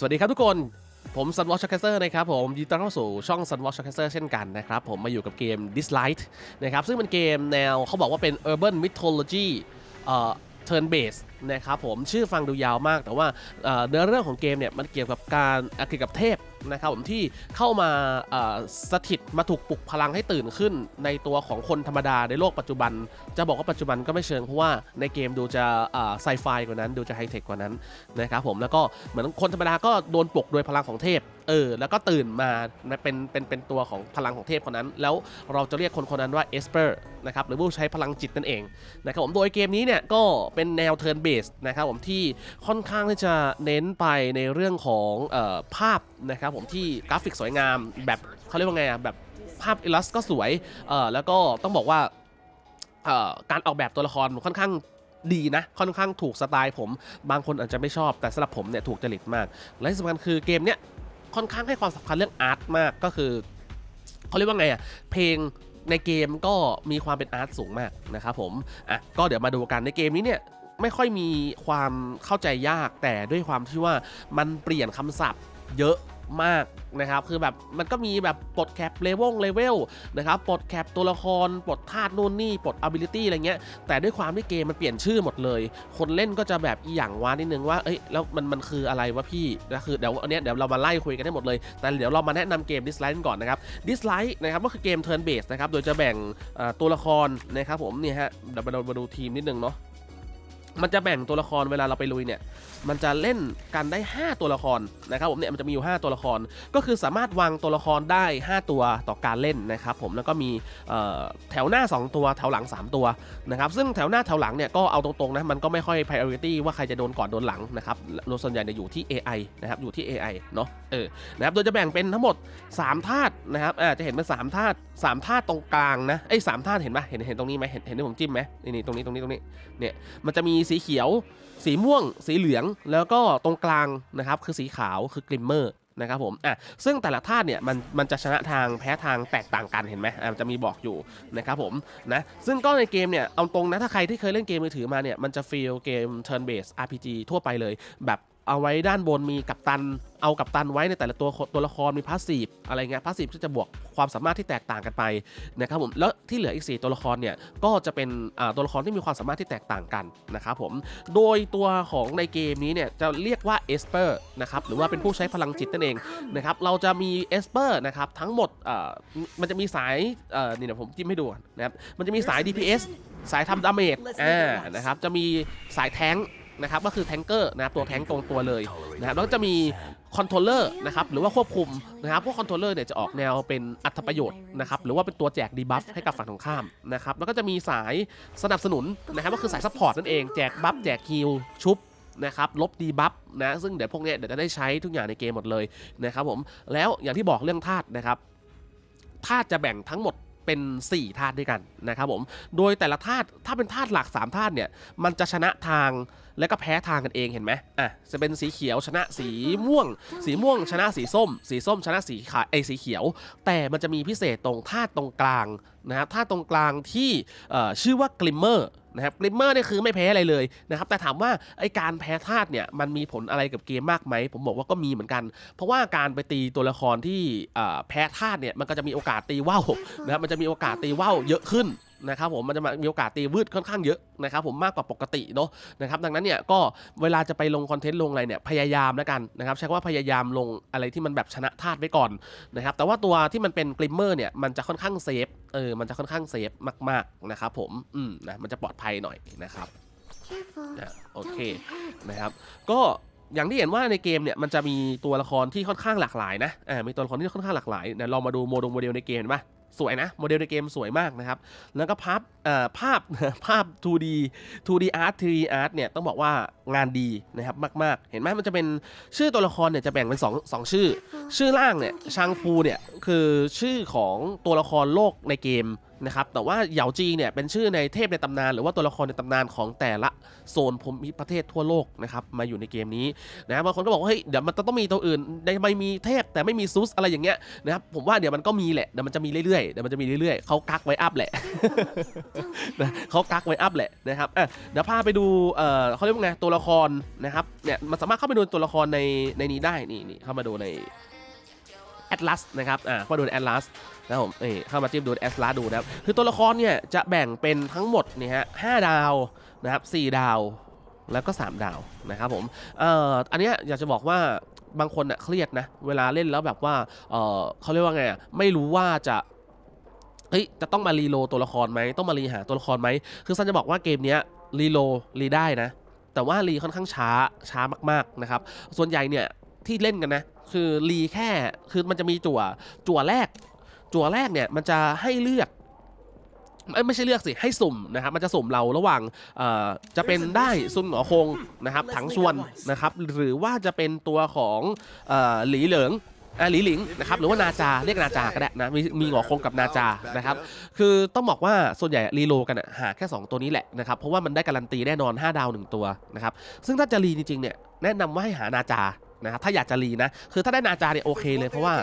สวัสดีครับทุกคน ผม Sunwatch Caster นะครับผมยินดีต้อนรับเข้าสู่ช่อง Sunwatch Caster เช่นกันนะครับผมมาอยู่กับเกม Dislight นะครับซึ่งเป็นเกมแนวเขาบอกว่าเป็น Urban Mythology เอ่อ turn based นะครับผมชื่อฟังดูยาวมาก แต่ว่าเนื้อเรื่องของเกมเนี่ยมันเกี่ยวกับการเกี่ยวกับเทพนะครับผมที่เข้ามาสถิตมาถูกปลุกพลังให้ตื่นขึ้น ในตัวของคนธรรมดาในโลกปัจจุบัน จะบอกว่าปัจจุบันก็ไม่เชิงเพราะว่าในเกมดูจะไซไฟกว่านั้น ดูจะไฮเทคกว่านั้นนะครับผมแล้วก็เหมือนคนธรรมดาก็โดนปลุกโดยพลังของเทพเออแล้วก็ตื่นมาเป็นเป็นเป็นตัวของพลังของเทพคนนั้น แล้วเราจะเรียกคนคนนั้นว่าเอสเปอร์นะครับหรือผู้ใช้พลังจิตนั่นเองนะครับผมโดยเกมนี้เนี่ยก็เป็นแนว turn based นนะครับผมที่ค่อนข้างที่จะเน้นไปในเรื่องของออภาพนะครับผมที่กราฟิกสวยงามแบบเขาเรียกว่าไงอะแบบภาพอิลัสก็สวยแล้วก็ต้องบอกว่าการออกแบบตัวละครค่อนข้างดีนะ ค่อนข้างถูกสไตล์ผม บางคนอาจจะไม่ชอบแต่สำหรับผมเนี่ยถูกจริตมาก และที่สำคัญคือเกมเนี้ยค่อนข้างให้ความสำคัญเรื่องอาร์ตมากก็คือเขาเรียกว่าไงอะเพลงในเกมก็มีความเป็นอาร์ตสูงมากนะครับผมอะก็เดี๋ยวมาดูกันในเกมนี้เนี่ย ไม่ค่อยมีความเข้าใจยากแต่ด้วยความที่ว่ามันเปลี่ยนคำศัพท์เยอะมากนะครับ คือแบบมันก็มีแบบปลดแคปเลเวลเลเวลนะครับปลดแคปตัวละครปลดธาตุนู่นนี่ปลด ability อะไรเงี้ย แต่ด้วยความที่เกมมันเปลี่ยนชื่อหมดเลย คนเล่นก็จะแบบอีหยังวานิดนึงว่าเอ้ยแล้วมันมันคืออะไรวะพี่นะคือเดี๋ยวอันเนี้ยเดี๋ยวเรามาไล่คุยกันได้หมดเลย แต่เดี๋ยวเรามาแนะนำเกม Dislike ก่อนนะครับ Dislike นะครับก็คือเกม Turn Based นะครับโดยจะแบ่งตัวละครนะครับผมเนี่ยฮะเดี๋ยวมาดูมาดูทีมนิดนึงเนาะ มันจะแบ่งตัวละครเวลาเราไปลุยเนี่ย มันจะเล่นกันได้ 5 ตัวละครนะครับผมเนี่ยมันจะมีอยู่ 5 ตัวละคร ก็คือสามารถวางตัวละครได้ 5 ตัวต่อการเล่นนะครับผมแล้วก็มีแถวหน้า 2 ตัวแถวหลัง 3 ตัวนะครับซึ่งแถวหน้าแถวหลังเนี่ยก็เอาตรงๆนะมันก็ไม่ค่อย priority ว่าใครจะโดนก่อนโดนหลังนะครับโดยส่วนใหญ่เนี่ยอยู่ที่ AI นะครับอยู่ที่ AI เนาะเออนะครับโดยจะแบ่งเป็นทั้งหมด 3 ธาตุนะครับเออจะเห็นเป็น3ธาตุ3ธาตุตรงกลางนะไอ้สามธาตุเห็นปะเห็นเห็นตรงนี้ไหมเห็นเห็นที่ผมจิ้มไหมนี่นี่ตรงนี้ตรงนี้ตรงนี้เนี่ยมันจะมีสีเขียว สีม่วง สีเหลือง แล้วก็ตรงกลางนะครับคือสีขาวคือกลิมเมอร์นะครับผมอะซึ่งแต่ละธาตุเนี่ยมันมันจะชนะทางแพ้ทางแตกต่างกันเห็นไหมอะจะมีบอกอยู่นะครับผมนะซึ่งก็ในเกมเนี่ยเอาตรงนะถ้าใครที่เคยเล่นเกมมือถือมาเนี่ยมันจะฟีลเกม turn based RPG ทั่วไปเลยแบบ เอาไว้ด้านบนมีกัปตัน เอากัปตันไว้ในแต่ละตัวตัวละครมีพาสซีฟอะไรเงี้ยพาสซีฟก็จะบวกความสามารถที่แตกต่างกันไปนะครับผมแล้วที่เหลืออีก 4 ตัวละครเนี่ยก็จะเป็นตัวละครที่มีความสามารถที่แตกต่างกันนะครับผมโดยตัวของในเกมนี้เนี่ยจะเรียกว่าเอสเปอร์นะครับหรือว่าเป็นผู้ใช้พลังจิตนั่นเองนะครับเราจะมีเอสเปอร์นะครับทั้งหมดมันจะมีสายเนี่เดี๋ยผมจิ้มให้ดูนนะครับมันจะมีสาย DPS สายทำดาเมจอ่านะครับจะมีสายแท้ง นะครับก็คือแทงเกอร์นะครับตัวแทงตรงตัวเลยนะครับแล้วก็จะมีคอนโทรลเลอร์นะครับหรือว่าควบคุมนะครับพวกคอนโทรลเลอร์เนี่ยจะออกแนวเป็นอัตประโยชน์นะครับหรือว่าเป็นตัวแจกดีบัฟให้กับฝั่งตรงข้ามนะครับแล้วก็จะมีสายสนับสนุนนะครับก็คือสายซัพพอร์ตนั่นเองแจกบัฟแจกฮิลชุบนะครับลบดีบัฟนะซึ่งเดี๋ยวพวกเนี้ยเดี๋ยวจะได้ใช้ทุกอย่างในเกมหมดเลยนะครับผมแล้วอย่างที่บอกเรื่องธาตุนะครับธาตุจะแบ่งทั้งหมด เป็น 4 ธาตุด้วยกันนะครับผม โดยแต่ละธาตุถ้าเป็นธาตุหลัก 3 ธาตุเนี่ย มันจะชนะทางแล้วก็แพ้ทางกันเองเห็นไหมอะ จะเป็นสีเขียวชนะสีม่วง สีม่วงชนะสีส้ม สีส้มชนะสีขาไอสีเขียว แต่มันจะมีพิเศษตรงธาตุตรงกลางนะครับธาตุตรงกลางที่ชื่อว่ากลิมเมอร์ นะครับกลิมเมอร์เนี่ยคือไม่แพ้อะไรเลยนะครับแต่ถามว่าไอการแพ้ธาตุเนี่ยมันมีผลอะไรกับเกมมากไหมผมบอกว่าก็มีเหมือนกัน เพราะว่าการไปตีตัวละครที่แพ้ธาตุเนี่ยมันก็จะมีโอกาสตีว่าวนะครับมันจะมีโอกาสตีว่าวเยอะขึ้น นะครับผมมันจะมีโอกาสตีวืดค่อนข้างเยอะนะครับผมมากกว่าปกติเนาะนะครับดังนั้นเนี่ยก็เวลาจะไปลงคอนเทนต์ลงอะไรเนี่ยพยายามแล้วกันนะครับใช้คำว่าพยายามลงอะไรที่มันแบบชนะธาตุไว้ก่อนนะครับแต่ว่าตัวที่มันเป็นกลิมเมอร์เนี่ยมันจะค่อนข้างเซฟเออมันจะค่อนข้างเซฟมากๆนะครับผมอืมนะมันจะปลอดภัยหน่อยนะครับ Careful. นะโอเค Don't get hurt. นะครับก็อย่างที่เห็นว่าในเกมเนี่ยมันจะมีตัวละครที่ค่อนข้างหลากหลายนะอ่ามีตัวละครที่ค่อนข้างหลากหลายนะลองมาดูโมดงโมเดลในเกมเห็นปะ สวยนะ โมเดลในเกมสวยมากนะครับ แล้วก็ภาพภาพภาพ 2D 2D art 3D art เนี่ยต้องบอกว่างานดีนะครับมาก ๆ เห็นไหมมันจะเป็นชื่อตัวละครเนี่ยจะแบ่งเป็น2 2ชื่อ ชื่อล่างเนี่ยชางฟูเนี่ยคือชื่อของตัวละครโลกในเกม นะครับแต่ว่าเหยาจีเนี่ยเป็นชื่อในเทพในตำนาน หรือว่าตัวละครในตำนานของแต่ละโซนภูมิประเทศทั่วโลกนะครับมาอยู่ในเกมนี้นะบางคนก็บอกว่าเฮ้ยเดี๋ยวมันต้องมีตัวอื่นในไม่มีเทพแต่ไม่มีซุสอะไรอย่างเงี้ยนะครับผมว่าเดี๋ยวมันก็มีแหละเดี๋ยวมันจะมีเรื่อยๆเดี๋ยวมันจะมีเรื่อยๆเขากักไว้อัพแหละนะเขากักไว้อัพแหละนะครับอะเดี๋ยวพาไปดูเอ่อเขาเรียกว่าไงตัวละครนะครับเนี่ยมันสามารถเข้าไปดูตัวละครในในนี้ได้นี่นี่เข้ามาดูใน Atlas นะครับอ่าเข้ามาดูใน Atlas นะค รับผมนี่เข้ามาจิ้มดูใน Atlas ดูนะครับคือตัวละครเนี่ยจะแบ่งเป็นทั้งหมดเนี่ยฮะห้าดาวนะครับสี่ดาวแล้วก็ 3 ดาวนะครับผมเอ่ออันเนี้ยอยากจะบอกว่าบางคนเน่ะเครียดนะ เวลาเล่นแล้วแบบว่าเออเขาเรียกว่าไงอะไม่รู้ว่าจะเฮ้ยจะต้องมารีโลตัวละครไหมต้องมารีหาตัวละครไหมคือซันจะบอกว่าเกมเนี้ยรีโลรีได้นะ แต่ว่ารีค่อนข้างช้าช้ามากๆนะครับ ส่วนใหญ่เนี่ยที่เล่นกันนะ คือรีแค่คือมันจะมีจั่วจั่วแรก จั่วแรกเนี่ยมันจะให้เลือกไม่ไม่ใช่เลือกสิ ให้สุ่มนะครับ มันจะสุ่มเราระหว่างจะเป็นได้ซุนหงอคงนะครับ ถังชวนนะครับ หรือว่าจะเป็นตัวของหลีเหลิงอ่าหลีหลิงนะครับหรือว่านาจาเรียกนาจาก็ได้นะมีมีหงอคงกับนาจานะครับคือต้องบอกว่าส่วนใหญ่รีโลกันอะหาแค่ 2 ตัวนี้แหละนะครับเพราะว่ามันได้การันตีแน่นอน 5 ดาว 1 ตัวนะครับซึ่งถ้าจะรีจริงๆเนี่ยแนะนำว่าให้หานาจา นะครับถ้าอยากจะรีนะ คือถ้าได้นาจาเนี่ยโอเคเลยเพราะว่า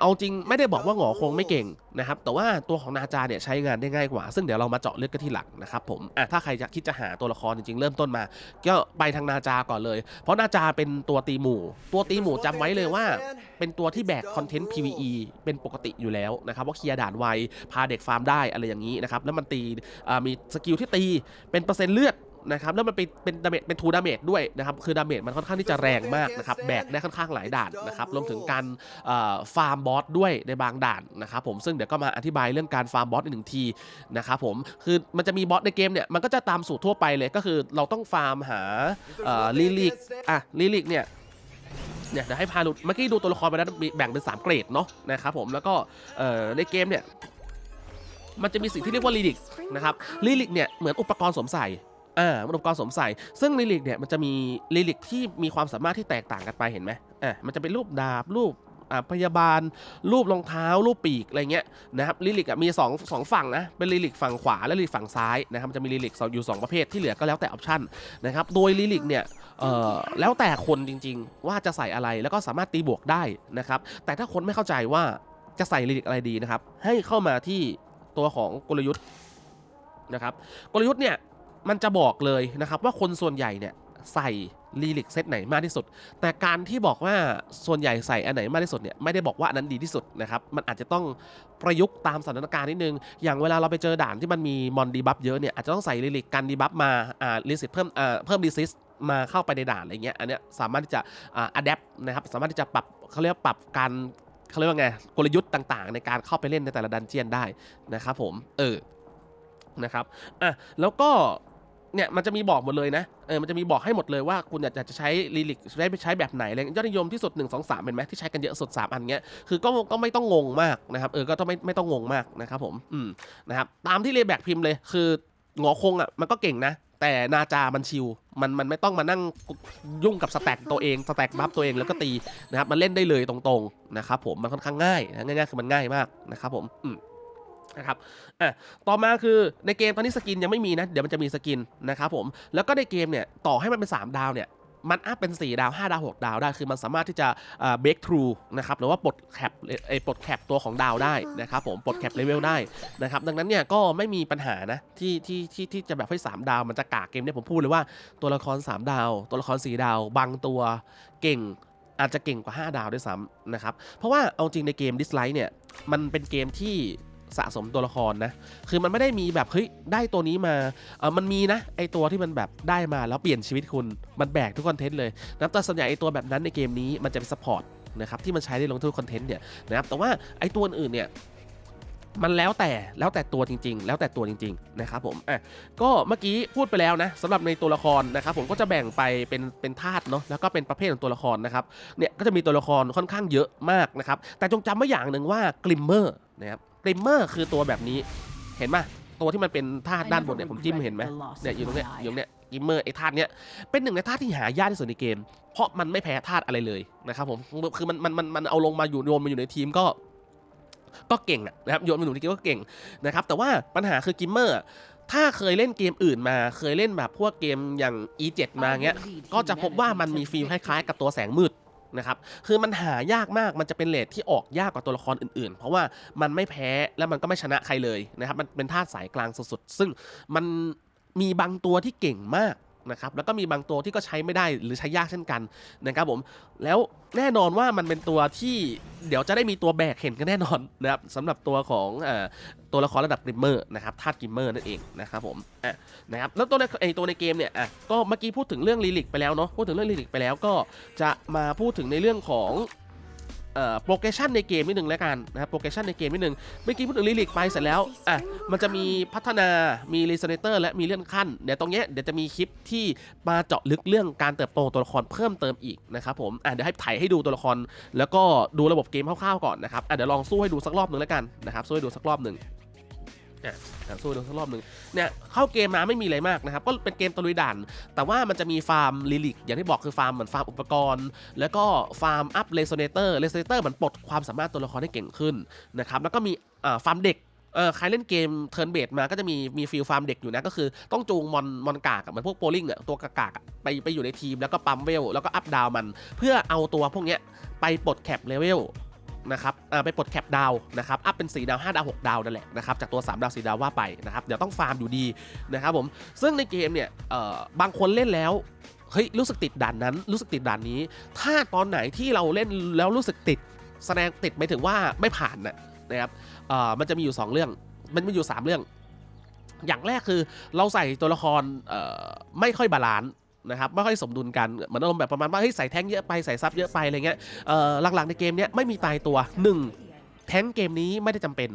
เอาจริงไม่ได้บอกว่าหงอคงไม่เก่งนะครับแต่ว่าตัวของนาจาเนี่ยใช้งานได้ง่ายกว่า ซึ่งเดี๋ยวเรามาเจาะลึกกันที่หลังนะครับผมอะถ้าใครจะคิดจะหาตัวละครจริงๆ เริ่มต้นมา ก็ไปทางนาจาก่อนเลย เพราะนาจาเป็นตัวตีหมู่ ตัวตีหมู่จำไว้เลยว่า เป็นตัวที่แบกคอนเทนต์ PVE เป็นปกติอยู่แล้วนะครับว่าเคลียร์ด่านไวพาเด็กฟาร์มได้อะไรอย่างนี้นะครับแล้วมันตีมีสกิลที่ตีเป็นเปอร์เซ็นต์เลือด นะครับแล้วมันเป็นเป็นดาเมจเป็นทูดาเมจด้วยนะครับคือดาเมจมันค่อนข้างที่จะแรงมากนะครับแบกได้ค่อนข้างหลายด่านนะครับรวมถึงการฟาร์มบอสด้วยในบางด่านนะครับผมซึ่งเดี๋ยวก็มาอธิบายเรื่องการฟาร์มบอสอีกหนึ่งทีนะครับผมคือมันจะมีบอสในเกมเนี่ยมันก็จะตามสูตรทั่วไปเลยก็คือเราต้องฟาร์มหาลิลิกอะลิลิกเนี่ยเนี่ยเดี๋ยวให้พาลุดเมื่อกี้ดูตัวละครไปแล้วแบ่งเป็น 3 เกรดเนาะนะครับผมแล้วก็ในเกมเนี่ยมันจะมีสิ่งที่เรียกว่าลิลิกนะครับลิลิกเนี่ยเหมือนอุปกรณ์สวมใส่ อ่ามันอุปกรณ์สวมใส่ ซึ่งลิลิกเนี่ยมันจะมีลิลิกที่มีความสามารถที่แตกต่างกันไปเห็นไหมอ่ามันจะเป็นรูปดาบรูปอ่าพยาบาล รูปรองเท้า รูปปีกอะไรเงี้ยนะครับลิลิกอะมีสองสองฝั่งนะเป็นลิลิกฝั่งขวาและลิลิกฝั่งซ้ายนะครับมันจะมีลิลิกอยู่สองประเภทที่เหลือก็แล้วแต่ออปชั่นนะครับโดยลิลิกเนี่ยเอ่อแล้วแต่คนจริง ๆ ว่าจะใส่อะไรแล้วก็สามารถตีบวกได้นะครับแต่ถ้าคนไม่เข้าใจว่าจะใส่ลิลิกอะไรดีนะครับให้เข้ามาที่ตัวของกลยุทธ์นะครับกลยุทธ์เนี่ย มันจะบอกเลยนะครับว่าคนส่วนใหญ่เนี่ยใส่ลีลิกเซตไหนมากที่สุด แต่การที่บอกว่าส่วนใหญ่ใส่อันไหนมากที่สุดเนี่ยไม่ได้บอกว่าอันนั้นดีที่สุดนะครับ มันอาจจะต้องประยุกต์ตามสถานการณ์นิดนึง อย่างเวลาเราไปเจอด่านที่มันมีมอนดีบัฟเยอะเนี่ยอาจจะต้องใส่ลิลิกกันดีบัฟมา อ่าลิสิตเพิ่มอ่าเพิ่มดีซิสมาเข้าไปในด่านอะไรเงี้ย อันเนี้ยสามารถที่จะอ่าอัดแอปนะครับ สามารถที่จะปรับเขาเรียกว่าปรับการเขาเรียกว่าไงกลยุทธ์ต่างๆ ในการเข้าไปเล่นในแต่ละดันเจียนได้นะครับผม เออ นะครับ อะ แล้วก็ เนี่ยมันจะมีบอกหมดเลยนะเออมันจะมีบอกให้หมดเลยว่าคุณอยากจะใช้ลิลิกใช้ไปใช้แบบไหนอะไรเงี้ยยอดนิยมที่สุด 1 2 3 เป็นไหมที่ใช้กันเยอะสุด 3 อันเงี้ยคือก็ก็ไม่ต้องงงมากนะครับเออก็ต้องไม่ไม่ต้องงงมากนะครับผมอืมนะครับตามที่เลแบกพิมพ์เลย คือหงอคงอะมันก็เก่งนะแต่นาจามันชิว มันมันไม่ต้องมานั่งยุ่งกับสแต็กตัวเองสแต็กบัฟตัวเองแล้วก็ตีนะครับมันเล่นได้เลยตรงๆนะครับผมมันค่อนข้างง่ายนะง่ายๆคือมันง่ายมากนะครับผมอืม นะครับอะต่อมาคือในเกมตอนนี้สกินยังไม่มีนะ เดี๋ยวมันจะมีสกินนะครับผม แล้วก็ในเกมเนี่ยต่อให้มันเป็น 3 ดาวเนี่ยมันอัพเป็น 4 ดาว 5 ดาว 6 ดาวได้ คือมันสามารถที่จะเบรกทรูนะครับ หรือว่าปลดแคปไอ้ปลดแคปตัวของดาวได้นะครับผม ปลดแคปเลเวลได้นะครับ ดังนั้นเนี่ยก็ไม่มีปัญหานะที่ที่ที่ที่จะแบบให้ 3 ดาวมันจะกากเกมเนี่ยผมพูดเลยว่าตัวละคร 3 ดาว ตัวละคร 4 ดาว บางตัวเก่งอาจจะเก่งกว่า 5 ดาวด้วยซ้ำนะครับ เพราะว่าเอาจริงในเกม Dislike เนี่ย มันเป็นเกมที่ สะสมตัวละครนะ คือมันไม่ได้มีแบบเฮ้ยได้ตัวนี้มาเออมันมีนะไอตัวที่มันแบบได้มาแล้วเปลี่ยนชีวิตคุณมันแบกทุกคอนเทนต์เลยนะแต่ส่วนใหญ่ไอตัวแบบนั้นในเกมนี้มันจะเป็นซัพพอร์ตนะครับที่มันใช้ได้ลงทุกคอนเทนต์เนี่ยนะครับแต่ว่าไอตัวอื่นเนี่ยมันแล้วแต่แล้วแต่ตัวจริง ๆ แล้วแต่ตัวจริง ๆ นะครับผมอะก็เมื่อกี้พูดไปแล้วนะสำหรับในตัวละครนะครับผมก็จะแบ่งไปเป็นเป็นธาตุเนาะแล้วก็เป็นประเภทของตัวละครนะครับเนี่ยก็จะมีตัวละครค่อนข้างเยอะมากนะครับแต่จงจำไว้อย่างหนึ่งว่ากลิมเมอร์นะครับ กลิมเมอร์คือตัวแบบนี้ เห็นไหมตัวที่มันเป็นธาตุด้านบนเนี่ยผมจิ้มเห็นไหมเนี่ยอยู่ตรงเนี้ยอยู่ตรงเนี้ยกลิมเมอร์ไอ้ธาตุเนี้ยเป็นหนึ่งในธาตุที่หายากที่สุดในเกม เพราะมันไม่แพ้ธาตุอะไรเลยนะครับผมคือมันมันมันมันเอาลงมาอยู่รวมมาอยู่ในทีมก็ ก็เก่งอะนะครับโยนไปหนูในเกมก็เก่งนะครับแต่ว่าปัญหาคือกิมเมอร์ถ้าเคยเล่นเกมอื่นมา เคยเล่นแบบพวกเกมอย่าง E7 มาเงี้ย ก็จะพบว่ามันมีฟีลคล้ายๆ กับตัวแสงมืด นะครับ คือมันหายากมาก มันจะเป็นเลทที่ออกยากกว่าตัวละครอื่นๆ เพราะว่ามันไม่แพ้แล้วมันก็ไม่ชนะใครเลยนะครับ มันเป็นธาตุสายกลางสุดๆ ซึ่งมันมีบางตัวที่เก่งมาก นะครับแล้วก็มีบางตัวที่ก็ใช้ไม่ได้หรือใช้ยากเช่นกันนะครับผมแล้วแน่นอนว่ามันเป็นตัวที่เดี๋ยวจะได้มีตัวแบกเห็นกันแน่นอนนะครับสำหรับตัวของอตัวละครระดับกิมเมอร์นะครับธาตุกิมเมอร์นั่นเองนะครับผมอะนะครับแล้วตัวในไอตัวในเกมเนี่ยอะก็เมื่อกี้พูดถึงเรื่องลิลิกไปแล้วเนาะพูดถึงเรื่องลิลิกไปแล้วก็จะมาพูดถึงในเรื่องของ โปรเกชันในเกมนิดนึงแล้วกันนะครับโปรเกชันในเกมนิดนึงเมื่อกี้พูดถึงลิลิกไปเสร็จแล้วอะมันจะมีพัฒนามีรีเซเนเตอร์และมีเลื่อนขั้นเดี๋ยวตรงเนี้ยเดี๋ยวจะมีคลิปที่มาเจาะลึกเรื่องการเติบโตตัวละครเพิ่มเติมอีกนะครับผมอะเดี๋ยวให้ถ่ายให้ดูตัวละคร แล้วก็ดูระบบเกมคร่าวๆก่อนนะครับอะเดี๋ยวลองสู้ให้ดูสักรอบหนึ่งแล้วกันนะครับสู้ให้ดูสักรอบหนึ่ง อะอะสู้ดูสักรอบหนึ่งเนี่ยเข้าเกมมาไม่มีอะไรมากนะครับ ก็เป็นเกมตะลุยด่าน แต่ว่ามันจะมีฟาร์มลิลิก อย่างที่บอกคือฟาร์มเหมือนฟาร์มอุปกรณ์ แล้วก็ฟาร์มอัพเลโซเนเตอร์เลโซเนเตอร์เหมือนปลดความสามารถตัวละครให้เก่งขึ้นนะครับแล้วก็มีฟาร์มเด็กเออใครเล่นเกมเทิร์นเบดมาก็จะมีมีฟิลฟาร์มเด็กอยู่นะ ก็คือต้องจูงมอนมอนกากเหมือนพวกโปลิงอะตัวกากากไปไปอยู่ในทีมแล้วก็ปั๊มเวลแล้วก็อัพดาวมัน เพื่อเอาตัวพวกเนี้ยไปปลดแคปเลเวล นะครับอ่าไปปลดแคปดาวนะครับ อัพเป็น 4 ดาว 5 ดาว 6 ดาวนั่นแหละนะครับ จากตัว 3 ดาว 4 ดาวว่าไปนะครับ เดี๋ยวต้องฟาร์มอยู่ดีนะครับผม ซึ่งในเกมเนี่ยบางคนเล่นแล้วเฮ้ยรู้สึกติดด่านนั้นรู้สึกติดด่านนี้ ถ้าตอนไหนที่เราเล่นแล้วรู้สึกติดแสดงติดหมายถึงว่าไม่ผ่านนะนะครับอ่อมันจะมีอยู่ 2 เรื่อง มันมีอยู่ 3 เรื่อง อย่างแรกคือเราใส่ตัวละครไม่ค่อยบาลานซ์ นะครับไม่ค่อยสมดุลกันเหมือนอารมณ์แบบประมาณว่าเฮ้ยใส่แท้งเยอะไปใส่ซับเยอะไปอะไรเงี้ยเอ่อหลักๆในเกมเนี้ยไม่มีตายตัว 1 แท้งเกมนี้ไม่ได้จำเป็น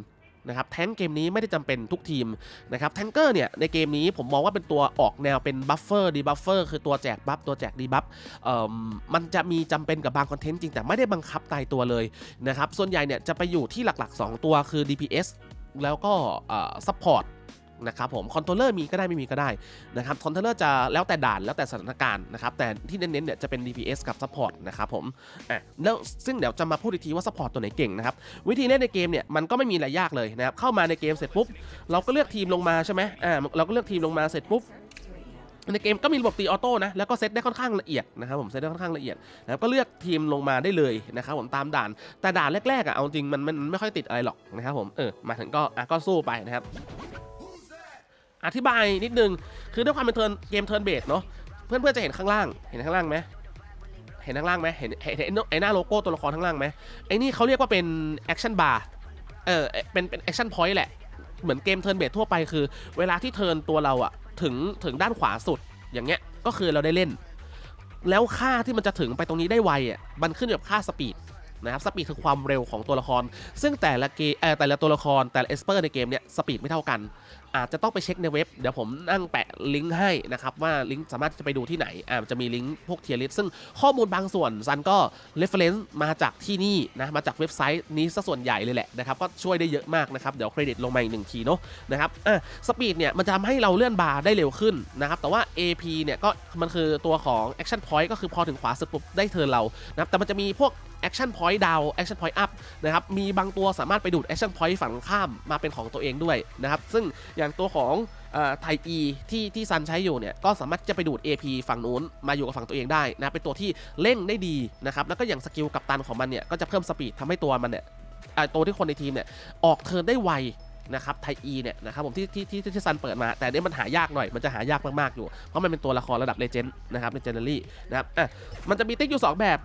นะครับแท้งเกมนี้ไม่ได้จำเป็นทุกทีมนะครับแทงเกอร์เนี่ยในเกมนี้ผมมองว่าเป็นตัวออกแนวเป็นบัฟเฟอร์ดีบัฟเฟอร์คือตัวแจกบัฟตัวแจกดีบัฟมันจะมีจำเป็นกับบางคอนเทนต์จริงแต่ไม่ได้บังคับตายตัวเลยนะครับส่วนใหญ่เนี่ยจะไปอยู่ที่หลักๆ 2 ตัวคือ DPS แล้วก็ซัพพอร์ต นะครับผมคอนโทรลเลอร์มีก็ได้ไม่มีก็ได้นะครับคอนโทรลเลอร์จะแล้วแต่ด่านแล้วแต่สถานการณ์นะครับแต่ที่เน้นๆเนี่ยจะเป็น DPS กับซัพพอร์ตนะครับผมอะแล้วซึ่งเดี๋ยวจะมาพูดอีกทีว่าซัพพอร์ตตัวไหนเก่งนะครับวิธีเล่นในเกมเนี่ยมันก็ไม่มีอะไรยากเลยนะครับเข้ามาในเกมเสร็จปุ๊บเราก็เลือกทีมลงมาใช่ไหมอ่าเราก็เลือกทีมลงมาเสร็จปุ๊บในเกมก็มีระบบตีออโต้นะ แล้วก็เซตได้ค่อนข้างละเอียดนะครับผมเซตได้ค่อนข้างละเอียดนะครับก็เลือกทีมลงมาได้เลยนะครับผมตามด่าน แต่ด่านแรกๆอะเอาจริงมันมันไม่ค่อยติดอะไรหรอกนะครับผมเออมาถึงก็อะก็สู้ไปนะครับ อธิบายนิดนึง คือด้วยความเป็นเทิร์นเกมเทิร์นเบสเนาะเพื่อนๆจะเห็นข้างล่าง เห็นข้างล่างไหมเห็นข้างล่างไหมเห็นเห็นไอ้หน้าโลโก้ตัวละครข้างล่างไหมไอ้นี่เขาเรียกว่าเป็นแอคชั่นบาร์เออเป็นเป็นแอคชั่นพอยต์แหละ เหมือนเกมเทิร์นเบสทั่วไปคือ เวลาที่เทิร์นตัวเราอะถึงถึงด้านขวาสุดอย่างเงี้ยก็คือเราได้เล่น แล้วค่าที่มันจะถึงไปตรงนี้ได้ไวอะมันขึ้นอยู่กับค่าสปีดนะครับสปีดคือความเร็วของตัวละคร ซึ่งแต่ละเกเออแต่ละตัวละครแต่ละเอสเปอร์ในเกมเนี้ยสปีดไม่เท่ากัน อาจจะต้องไปเช็คในเว็บ เดี๋ยวผมนั่งแปะลิงก์ให้นะครับ ว่าลิงก์สามารถจะไปดูที่ไหนอ่าจะมีลิงก์พวกเทียร์ลิสซึ่งข้อมูลบางส่วนซันก็ reference มาจากที่นี่นะมาจากเว็บไซต์นี้ซะส่วนใหญ่เลยแหละนะครับก็ช่วยได้เยอะมากนะครับเดี๋ยวเครดิตลงมาอีกหนึ่งทีเนาะนะครับอะสปีดเนี่ยมันจะทำให้เราเลื่อนบาร์ได้เร็วขึ้นนะครับแต่ว่า AP เนี่ยก็มันคือตัวของ action point ก็คือพอถึงขวาสุดปุ๊บได้เทิร์นเรานะครับแต่มันจะมีพวก action point down action point up นะครับมีบางตัวสามารถไปดูด action point ฝั่งข้ามมาเป็นของตัวเองด้วยนะครับซึ่งอย่างตัวของไทอีที่ที่ซันใช้อยู่เนี่ยก็สามารถจะไปดูด AP ฝั่งนู้นมาอยู่กับฝั่งตัวเองได้นะเป็นตัวที่เร่งได้ดีนะครับแล้วก็อย่างสกิลกับตันของมันเนี่ยก็จะเพิ่มสปีดทำให้ตัวมันเนี่ยตัวที่คนในทีมเนี่ยออกเทิร์นได้ไวนะครับไทอีเนี่ยนะครับผมที่ที่ที่ที่ซันเปิดมา แต่เนี่ยมันหายากหน่อยมันจะหายากมากๆอยู่ เพราะมันเป็นตัวละครระดับเลเจนด์นะครับเลเจนดารี่นะครับอะมันจะมีติ๊กอยู่สองแบบ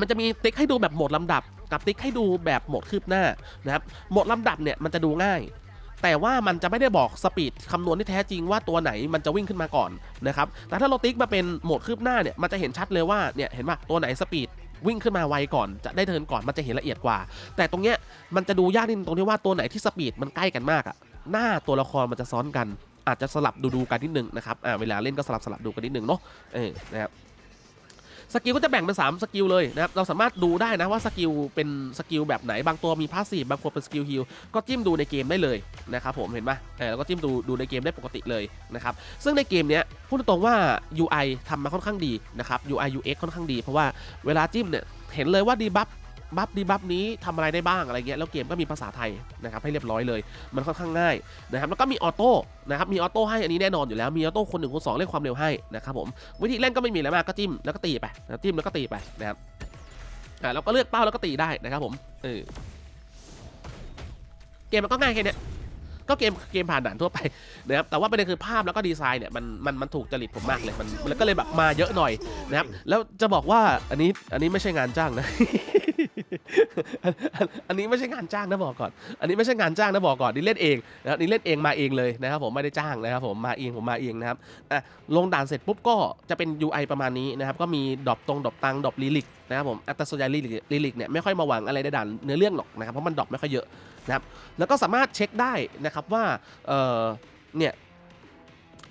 มันจะมีติ๊กให้ดูแบบโหมดลำดับ กับติ๊กให้ดูแบบโหมดคืบหน้านะครับโหมดลำดับเนี่ยมันจะดูง่าย แต่ว่ามันจะไม่ได้บอกสปีดคำนวณที่แท้จริงว่าตัวไหนมันจะวิ่งขึ้นมาก่อนนะครับแต่ถ้าเราติ๊กมาเป็นโหมดคืบหน้าเนี่ยมันจะเห็นชัดเลยว่าเนี่ยเห็นป่ะตัวไหนสปีดวิ่งขึ้นมาไวก่อนจะได้เทินก่อนมันจะเห็นละเอียดกว่า แต่ตรงเนี้ยมันจะดูยากนิดตรงที่ว่าตัวไหนที่สปีดมันใกล้กันมากอะหน้าตัวละครมันจะซ้อนกัน อาจจะสลับดูดูกันนิดนึงนะครับอ่าเวลาเล่นก็สลับสลับดูกันนิดนึงเนาะเออนะครับ สกิลก็จะแบ่งเป็น 3 สกิลเลยนะครับ เราสามารถดูได้นะว่าสกิลเป็นสกิลแบบไหน บางตัวมีพาสซีฟบางตัวเป็นสกิลฮิลก็จิ้มดูในเกมได้เลยนะครับผมเห็นปะเออแล้วก็จิ้มดูดูในเกมได้ปกติเลยนะครับ ซึ่งในเกมเนี้ยพูดตรงๆว่า UI ทำมาค่อนข้างดีนะครับ UI UX ค่อนข้างดี เพราะว่าเวลาจิ้มเนี่ยเห็นเลยว่าดีบัฟ บัฟดีบัฟนี้ทำอะไรได้บ้างอะไรเงี้ยแล้วเกมก็มีภาษาไทยนะครับให้เรียบร้อยเลย มันค่อนข้างง่ายนะครับแล้วก็มีออโต้นะครับมีออโต้ให้อันนี้แน่นอนอยู่แล้วมีออโต้คนหนึ่งคนสองเล่นความเร็วให้นะครับผมวิธีเล่นก็ไม่มีอะไรมากก็จิ้มแล้วก็ตีไปจิ้มแล้วก็ตีไปนะครับอ่าแล้วก็เลือกเป้าแล้วก็ตีได้นะครับผมเออเกมมันก็ง่ายแค่นี้ก็เกมเกมผ่านด่านทั่วไปนะครับแต่ว่าประเด็นคือภาพแล้วก็ดีไซน์เนี่ยมันมันมันถูกจริตผมมากเลยมันมันก็เลยแบบมาเยอะหน่อยนะครับแล้วจะบอกว่าอันนี้อันนี้ไม่ใช่งานจ้างนะ อันนี้ไม่ใช่งานจ้างนะบอกก่อน อันนี้ไม่ใช่งานจ้างนะบอกก่อนนี่เล่นเองนะครับนี่เล่นเองมาเองเลยนะครับผมไม่ได้จ้างนะครับผมมาเองผมมาเองนะครับอะลงด่านเสร็จปุ๊บก็จะเป็น UI ประมาณนี้นะครับก็มีดรอปตรงดรอปตังดรอปลิลิกนะครับผมอัตราส่วนใหญ่ลิลิกลิลิกเนี่ยไม่ค่อยมาหวังอะไรในด่านเนื้อเรื่องหรอกนะครับเพราะมันดรอปไม่ค่อยเยอะนะครับแล้วก็สามารถเช็คได้นะครับว่าเออเนี่ย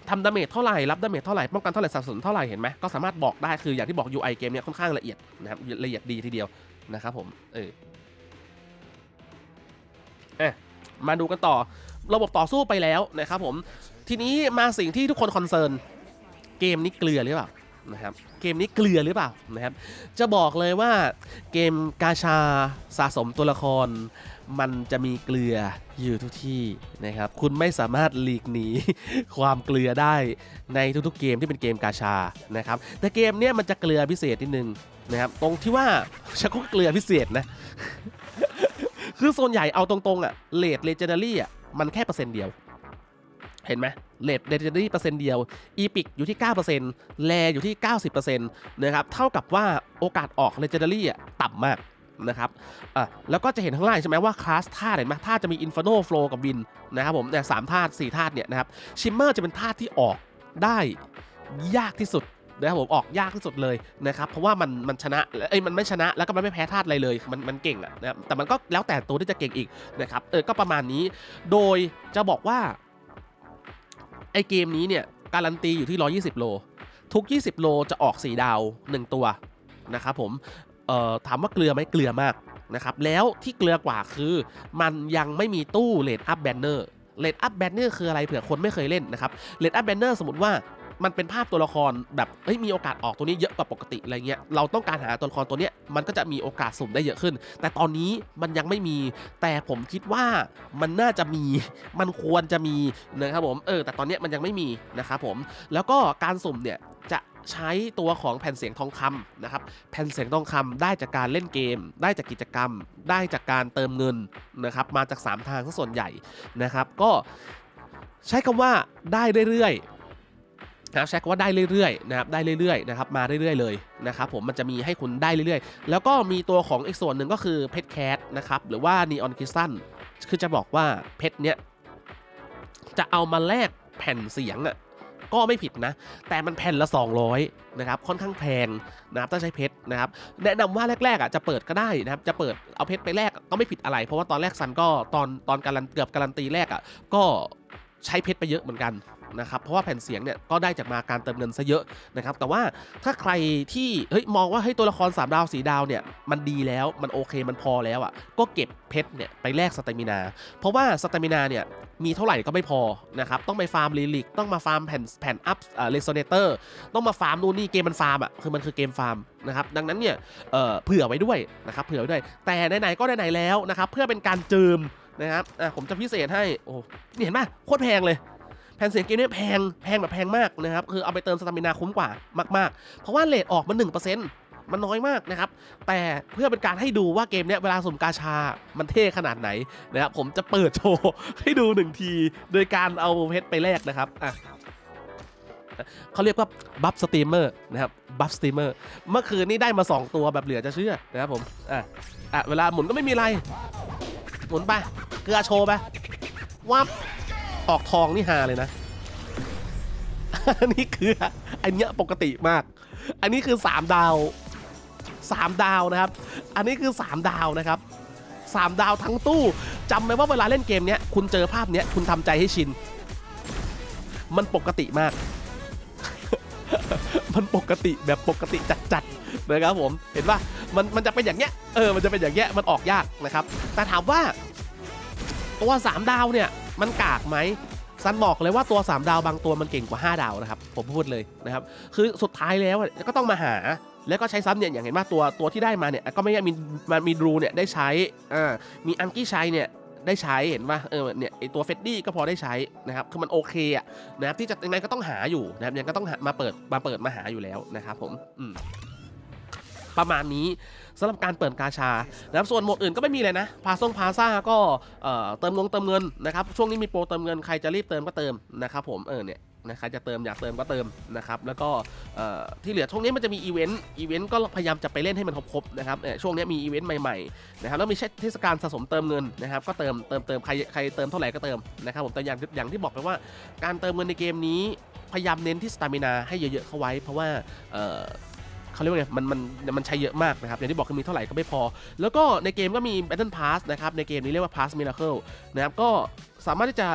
ทำดาเมจเท่าไหร่ รับดาเมจเท่าไหร่ ป้องกันเท่าไหร่สัดส่วนเท่าไหร่ เห็นไหมก็สามารถบอกได้ คืออย่างที่บอก UI เกมเนี่ยค่อนข้างละเอียดนะครับละเอียดดีทีเดียว นะครับผมเออมาดูกันต่อระบบต่อสู้ไปแล้วนะครับผม ทีนี้มาสิ่งที่ทุกคนคอนเซิร์น เกมนี้เกลือหรือเปล่า นะครับเกมนี้เกลือหรือเปล่านะครับจะบอกเลยว่าเกมกาชาสะสมตัวละคร มันจะมีเกลืออยู่ทุกที่นะครับคุณไม่สามารถหลีกหนีความเกลือได้ในทุกๆเกมที่เป็นเกมกาชานะครับแต่เกมเนี้ยมันจะเกลือพิเศษนิดนึงนะครับตรงที่ว่าชักก็เกลือพิเศษนะคือโซนใหญ่เอาตรงๆอะเลดเลเจนดารี่อะมันแค่เปอร์เซ็นต์เดียว เห็นไหมเลดเลเจนดารี่เปอร์เซ็นต์เดียวอีพิกอยู่ที่ 9%แลอยู่ที่ 90%นะครับ เท่ากับว่าโอกาสออกเลเจนดารี่อะต่ำมากนะครับอะแล้วก็จะเห็นข้างล่างใช่ไหมว่าคลาสธาตุเห็นไหมธาตุจะมีอินฟ r โนโฟลกับวินนะครับผมเนี่ยสามธาตุสี่ธาตุเนี่ยนะครับชิมเมอร์จะเป็นธาตุที่ออกได้ยากที่สุดนะครับผมออกยากที่สุดเลยนะครับเพราะว่ามันมันชนะเอ้ยมันไม่ชนะแล้วก็มันไม่แพ้ธาตุอะไรเลยมันมันเก่งอะนะครับแต่มันก็แล้วแต่ตัวที่จะเก่งอีกนะครับเออก็ประมาณนี้ โดยจะบอกว่า ไอเกมนี้เนี่ยการันตีอยู่ที่ 120 โล ทุก 20 โลจะออก 4 ดาว 1 ตัวนะครับผมเอ่อถามว่าเกลือไหมเกลือมากนะครับแล้วที่เกลือกว่าคือมันยังไม่มีตู้เลดอัพแบนเนอร์เลดอัพแบนเนอร์คืออะไรเผื่อคนไม่เคยเล่นนะครับเลดอัพแบนเนอร์สมมติว่า มันเป็นภาพตัวละครแบบเฮ้ยมีโอกาสออกตัวนี้เยอะกว่าปกติอะไรเงี้ยเราต้องการหาตัวละครตัวเนี้ยมันก็จะมีโอกาสสุ่มได้เยอะขึ้น แต่ตอนนี้มันยังไม่มี แต่ผมคิดว่ามันน่าจะมีมันควรจะมีนะครับผมเออแต่ตอนนี้มันยังไม่มีนะครับผมแล้วก็การสุ่มเนี่ยจะใช้ตัวของแผ่นเสียงทองคำนะครับ แผ่นเสียงทองคำได้จากการเล่นเกม ได้จากกิจกรรม ได้จากการเติมเงินนะครับ มาจาก 3 ทางส่วนใหญ่นะครับ ก็ใช้คำว่าได้เรื่อย นะครับใช้คว่าได้เรื่อยๆนะครับได้เรื่อยๆนะครับมาเรื่อยๆเลยนะครับผมมันจะมีให้คุณได้เรื่อยๆ แล้วก็มีตัวของอีกส่วนหนึ่งก็คือเพชรแคทนะครับหรือว่านีออนคริสตันคือจะบอกว่าเพชรเนี้ยจะเอามาแลกแผ่นเสียงอะก็ไม่ผิดนะ แต่มันแผ่นละ 200นะครับค่อนข้างแพงนะครับต้องใช้เพชรนะครับแนะนำว่าแรกๆอะจะเปิดก็ได้นะครับจะเปิดเอาเพชรไปแลกก็ไม่ผิดอะไร เพราะว่าตอนแรกซันก็ตอนตอนการันเกือบการันตีแรกอะก็ใช้เพชรไปเยอะเหมือนกัน นะครับเพราะว่าแผ่นเสียงเนี่ยก็ได้จากมาการเติมเงินซะเยอะนะครับแต่ว่าถ้าใครที่เฮ้ยมองว่าเฮ้ยตัวละคร 3 ดาว 4 ดาวเนี่ยมันดีแล้วมันโอเคมันพอแล้วอะก็เก็บเพชรเนี่ยไปแลกสเตมินา เพราะว่าสเตมินาเนี่ยมีเท่าไหร่ก็ไม่พอนะครับต้องไปฟาร์มลีลิกต้องมาฟาร์มแผ่นแผ่นอัพเลโซเนเตอร์ต้องมาฟาร์มนู่นนี่เกมมันฟาร์มอะคือมันคือเกมฟาร์มนะครับดังนั้นเนี่ยเอ่อเผื่อไว้ด้วยนะครับเผื่อไว้ด้วย แต่ไหนๆก็ไหนๆแล้วนะครับเพื่อเป็นการเจิมนะครับอะผมจะพิเศษให้โอ้เห็นป่ะโคตรแพงเลย ผ่นเสียงเกมนี้แพงแพงแบบแพงมากนะครับคือเอาไปเติมสตามินาคุ้มกว่ามาก ๆ เพราะว่าเลทออกมา1%มันน้อยมากนะครับ แต่เพื่อเป็นการให้ดูว่าเกมเนี้ยเวลาสุ่มกาชา มันเท่ขนาดไหนนะครับผมจะเปิดโชว์ให้ดูหนึ่งที โดยการเอาเพชรไปแลกนะครับอะเขาเรียกว่าบัฟสตรีมเมอร์นะครับบัฟสตรีมเมอร์เมื่อคืนนี้ได้มา 2 ตัวแบบเหลือจะเชื่อนะครับผมอะอะเวลาหมุนก็ไม่มีอะไร หมุนไป เกลือโชว์ไปวับ ออกทองนี่ฮาเลยนะ อันนี้คืออันเนี้ยปกติมาก อันนี้คือ 3 ดาว 3 ดาวนะครับ อันนี้คือ 3 ดาวนะครับ 3 ดาวทั้งตู้จำไว้ว่าเวลาเล่นเกมเนี้ยคุณเจอภาพเนี้ยคุณทำใจให้ชิน มันปกติมาก มันปกติแบบปกติจัดๆนะครับผม เห็นป่ะมันมันจะเป็นอย่างเงี้ย เออ มันจะเป็นอย่างเงี้ย มันออกยากนะครับ แต่ถามว่าตัว3ดาวเนี่ย มันกากไหมซันบอกเลยว่าตัว 3 ดาวบางตัวมันเก่งกว่า 5 ดาวนะครับ ผมพูดเลยนะครับ คือสุดท้ายแล้วก็ต้องมาหา แล้วก็ใช้ซ้ำเนี่ยอย่างเห็นว่าตัวตัวที่ได้มาเนี่ยก็ไม่ใช่มีมามีดรูเนี่ยได้ใช้อ่ามีอังกี้ใชัยเนี่ยได้ใช้เห็นว่าเออเนี่ยไอตัวเฟดดี้ก็พอได้ใช้นะครับคือมันโอเคอะนะครับที่จะยังไงก็ต้องหาอยู่นะครับยังก็ต้องมาเปิดมาเปิดมาหาอยู่แล้วนะครับผมอืมประมาณนี้ สำหรับการเปิดกาชานะครับส่วนหมดอื่นก็ไม่มีเลยนะพาซ่งพาซ่าก็เติมงงเติมเงินนะครับช่วงนี้มีโปรเติมเงินใครจะรีบเติมก็เติมนะครับผมเออเนี่ยนะครจะเติมอยากเติมก็เติมนะครับแล้วก็ที่เหลือช่วงนี้มันจะมีอีเวนต์อีเวนต์ก็พยายามจะไปเล่นให้มันครบๆนะครับเออช่วงนี้มีอีเวนต์ใหม่ๆนะครับแล้วมีเทศกาลสะสมเติมเงินนะครับก็เติมเติมเติมใครใครเติมเท่าไหร่ก็เติมนะครับผมแต่อย่างอย่างที่บอกไปว่าการเติมเงินในเกมนี้พยายามเน้นที่สตามินาให้เยอะๆเข้าไว้ เพราะว่า เขาเรียกว่าไงมันมันมันใช้เยอะมากนะครับอย่างที่บอกคือมีเท่าไหร่ก็ไม่พอ แล้วก็ในเกมก็มี Battle Pass นะครับในเกมนี้เรียกว่า Pass Miracle นะครับก็สามารถที่จะ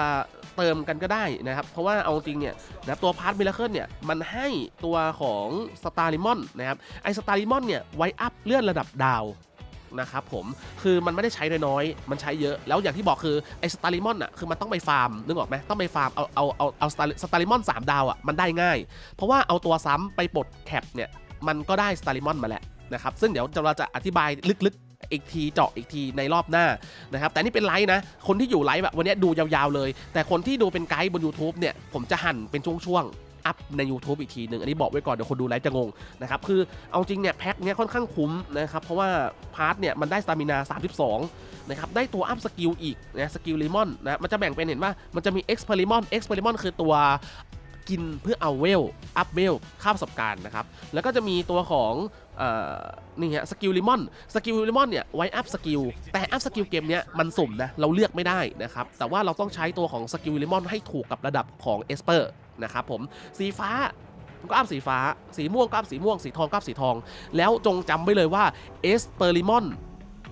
เติมกันก็ได้นะครับ เพราะว่าเอาจริงเนี่ยนะครับตัว Pass Miracle เนี่ยมันให้ตัวของ Star Limon นะครับไอ Star Limon เนี่ยไว้อัพเลื่อนระดับดาวนะครับผมคือมันไม่ได้ใช้น้อยๆมันใช้เยอะแล้วอย่างที่บอกคือไอสตาริมอนอะคือมันต้องไปฟาร์มนึกออกไหมต้องไปฟาร์มเอาเอาเอาเอาสตาริมอนสามดาวอะมันได้ง่าย เพราะว่าเอาตัวซ้ำไปปลดแคปเนี่ย มันก็ได้สตาริมอนมาแล้วนะครับ ซึ่งเดี๋ยวเราจะอธิบายลึกๆ อีกทีเจาะอีกทีในรอบหน้านะครับ แต่นี่เป็นไลฟ์นะ คนที่อยู่ไลฟ์แบบวันนี้ดูยาวๆเลย แต่คนที่ดูเป็นไกด์บน YouTube เนี่ย ผมจะหั่นเป็นช่วงๆอัพใน YouTube อีกทีหนึ่งอันนี้บอกไว้ก่อน เดี๋ยวคนดูไลฟ์จะงงนะครับ คือเอาจริงเนี่ย แพ็คเนี่ยค่อนข้างคุ้มนะครับ เพราะว่าพาร์ทเนี่ย มันได้สตามินา 32 นะครับ ได้ตัวอัพสกิลอีกนะสกิลลิมอนนะ มันจะแบ่งเป็นเห็นว่ามันจะมีเอ็กซ์เพริมอนเอ็กซ์เพริมอนคือตัว กินเพื่อเอาเวล อัพเวลค่าประสบการณ์นะครับ แล้วก็จะมีตัวของนี่ฮะสกิลลิมอนสกิลลิมอนเนี่ยไว้อัพสกิลแต่อัพสกิลเกมเนี้ยมันสุ่มนะเราเลือกไม่ได้นะครับแต่ว่าเราต้องใช้ตัวของสกิลลิมอนให้ถูกกับระดับของเอสเปอร์นะครับผมสีฟ้าก็อัพสีฟ้า สีม่วงก็อัพสีม่วงสีทองก็อัพสีทอง แล้วจงจำไว้เลยว่าเอสเปอร์ลิมอน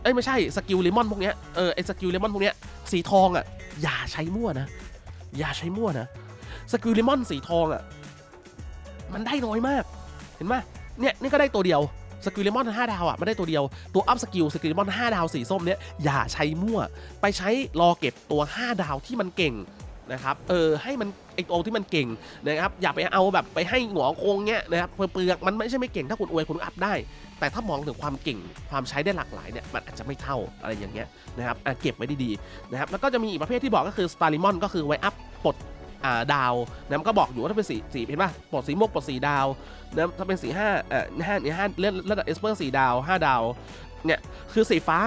เอ้ยไม่ใช่สกิลลิมอนพวกเนี้ยเออไอสกิลลิมอนพวกเนี้ยสีทองอะอย่าใช้มั่วนะอย่าใช้มั่วนะ สกิลลิมอนสีทองอะ มันได้น้อยมาก เห็นไหมเนี่ยนี่ก็ได้ตัวเดียวสกิลเลมอน5ดาวอะไม่ได้ตัวเดียวตัวอัพสกิลสกิลเลมอน5ดาวสีส้มเนี้ยอย่าใช้มั่ว ไปใช้รอเก็บตัว 5 ดาวที่มันเก่งนะครับเออให้มันไอตัวที่มันเก่งนะครับอย่าไปเอาแบบไปให้หงอโคงเนี้ยนะครับเปลือกมันไม่ใช่ไม่เก่งถ้าคุณอวยคุณอัพได้ แต่ถ้ามองถึงความเก่งความใช้ได้หลากหลายเนี่ยมันอาจจะไม่เท่าอะไรอย่างเงี้ยนะครับอะเก็บไว้ดีๆนะครับแล้วก็จะมีอีกประเภทที่บอกก็คือสตาร์ลิมอนก็คือไว้อัพปลด ดาวนะมันก็บอกอยู่ว่าถ้าเป็นสีสีเห็นป่ะปลดสีม่วงปลดสีดาวนะถ้าเป็นสีห้าเอ่อห้าเนี่ยห้าเลือนระดับเอสเปอร์สีดาวห้าดาวเนี่ยคือสีฟ้า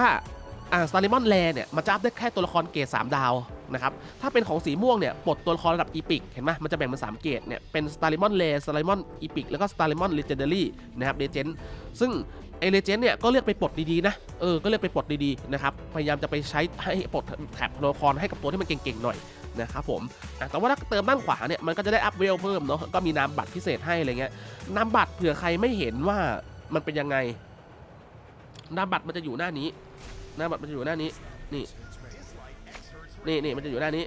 อ่าสตาร์ลิมอนแลเนี่ยมันจะอัพได้แค่ตัวละครเกรด3ดาวนะครับถ้าเป็นของสีม่วงเนี่ยปลดตัวละครระดับอีพิกเห็นไหมมันจะแบ่งเป็น3เกรดเนี่ยเป็นสตาร์ลิมอนแลสตาร์ลิมอนอีพิกแล้วก็สตาร์ลิมอนเลเจนดารี่นะครับเลเจนซึ่งไอเลเจนเนี่ยก็เลือกไปปลดดีๆนะเออก็เลือกไปปลดดีๆนะครับพยายามจะไปใช้ให้ปลดแถบตัวละครให้กับตัวที่มันเก่งๆหน่อย นะครับผมแต่ว่าถ้าเติมด้านขวาเนี่ยมันก็จะได้อัพเวลเพิ่มเนาะก็มีนามบัตรพิเศษให้อะไรเงี้ยนามบัตรเผื่อใครไม่เห็นว่ามันเป็นยังไงนามบัตรมันจะอยู่หน้านี้นามบัตรมันจะอยู่หน้านี้นี่นี่นี่มันจะอยู่หน้านี้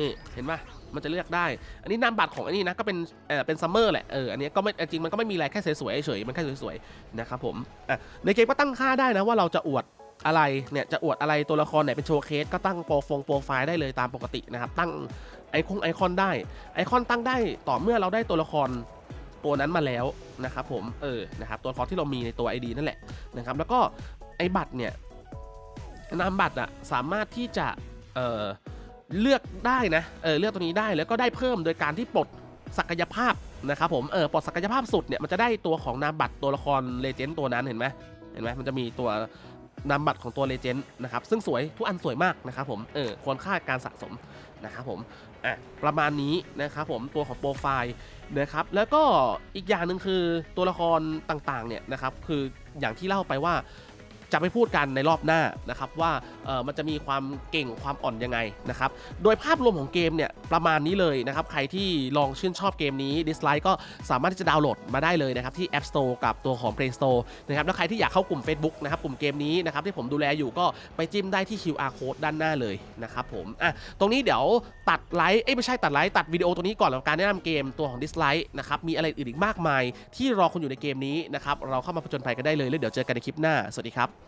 นี่เห็นปะมันจะเลือกได้ อันนี้นามบัตรของอันนี้นะก็เป็นเออเป็นซัมเมอร์แหละ เออ อันนี้ก็ไม่จริงมันก็ไม่มีอะไรแค่สวยๆเฉยๆมันแค่สวยๆนะครับผม อะ ในเกมก็ตั้งค่าได้นะว่าเราจะอวด อะไรเนี่ยจะอวดอะไรตัวละครไหนเป็นโชว์เคสก็ตั้งโปรฟงโปรไฟล์ได้เลยตามปกตินะครับ ตั้งไอคอนไอคอนได้ ไอคอนตั้งได้ต่อเมื่อเราได้ตัวละครตัวนั้นมาแล้วนะครับผมเออนะครับตัวละครที่เรามีในตัว ID นั่นแหละนะครับ แล้วก็ไอบัตรเนี่ยนามบัตรอะสามารถที่จะเออเลือกได้นะเออเลือกตัวนี้ได้แล้วก็ได้เพิ่มโดยการที่ปลดศักยภาพนะครับผมเออปลดศักยภาพสุดเนี่ยมันจะได้ตัวของนามบัตรตัวละครเลเจนด์ตัวนั้นเห็นไหมเห็นไหมมันจะมีตัว นามบัตรของตัวเลเจนด์นะครับซึ่งสวยทุกอันสวยมากนะครับผมเออควรค่าการสะสมนะครับผมอะประมาณนี้นะครับผมตัวของโปรไฟล์นะครับแล้วก็อีกอย่างหนึ่งคือตัวละครต่างๆเนี่ยนะครับคืออย่างที่เล่าไปว่า จะไปพูดกันในรอบหน้านะครับว่ามันจะมีความเก่งความอ่อนยังไงนะครับโดยภาพรวมของเกมเนี่ยประมาณนี้เลยนะครับใครที่ลองชื่นชอบเกมนี้ดิสไลค์ก็สามารถที่จะดาวน์โหลดมาได้เลยนะครับที่ App Store กับตัวของ Play Store นะครับแล้วใครที่อยากเข้ากลุ่ม Facebook นะครับกลุ่มเกมนี้นะครับที่ผมดูแลอยู่ก็ไปจิ้มได้ที่ QR code ด้านหน้าเลยนะครับผมอะตรงนี้เดี๋ยวตัดไลค์เอ้ยไม่ใช่ตัดไลค์ตัดวิดีโอตัวนี้ก่อนแล้วการแนะนำเกมตัวของดิสไลค์นะครับมีอะไรอื่นอีกมากมาย ที่รอคุณอยู่ในเกมนี้นะครับเราเข้ามาผจญภัยกันได้เลยแล้วเดี๋ยวเจอกันในคลิปหน้าสวัสดีครับ